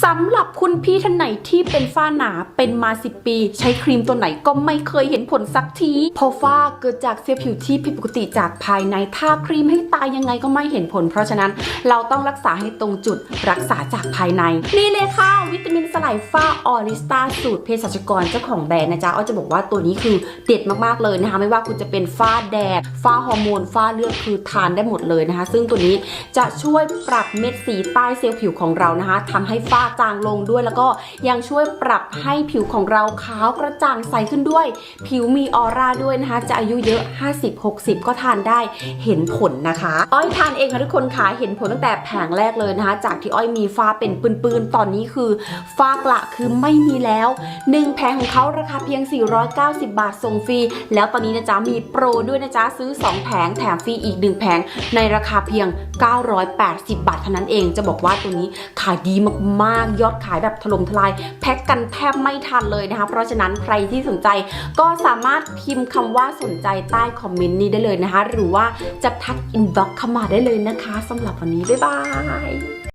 สำหรับคุณพี่ท่านไหนที่เป็นฝ้าหนาเป็นมา 10 ปี ใช้ครีมตัวไหนก็ไม่เคยเห็นผลสักทีเพราะฝ้าเกิดจากเซลล์ผิวที่ผิดปกติจากภายในทาครีมให้ตายยังไงก็ไม่เห็นผล เพราะฉะนั้นเราต้องรักษาให้ตรงจุดรักษาจากภายใน นี่เลยค่ะ วิตามินสไลายฝ้าออริสตาสูตรเภสัชกรเจ้าของแบรนด์นะจ๊ะอ้อจะบอกว่าตัวนี้คือเด็ดมากๆเลยนะคะ ไม่ว่าคุณจะเป็นฝ้าแดดฝ้าฮอร์โมนฝ้าเลือดคือทานได้หมดเลยนะคะ ซึ่งตัวนี้จะช่วยปรับเม็ดสีใต้เซลล์ผิวของเรานะคะทำให้ฝ้าจางลงด้วยแล้วก็ยังช่วยปรับให้ผิวของเราขาวกระจ่างใสขึ้นด้วย ผิวมีออร่าด้วยนะคะ จะอายุเยอะ 50-60 ก็ทานได้เห็นผลนะคะอ้อยทานเองค่ะทุกคนค่ะเห็นผลตั้งแต่แผงแรกเลยนะคะ จากที่อ้อยมีฝ้าเป็นปืนๆตอนนี้คือฝ้ากระคือไม่มีแล้ว1แผงของเขาราคาเพียง 490 บาทส่งฟรี แล้วตอนนี้นะจ๊ะมีโปรด้วยนะจ๊ะซื้อ 2 แผงแถมฟรีอีก 1 แผงในราคาเพียง 980 บาทเท่านั้นเองจะบอกว่าตัวนี้ขายดีมากๆ ยอดขายแบบถล่มทลาย แพ็คกันแทบไม่ทันเลยนะคะ เพราะฉะนั้นใครที่สนใจก็สามารถพิมพ์คำว่าสนใจใต้คอมเมนต์นี้ได้เลยนะคะ หรือว่าจะทักอินบ็อกเข้ามาได้เลยนะคะสำหรับวันนี้ บ๊ายบาย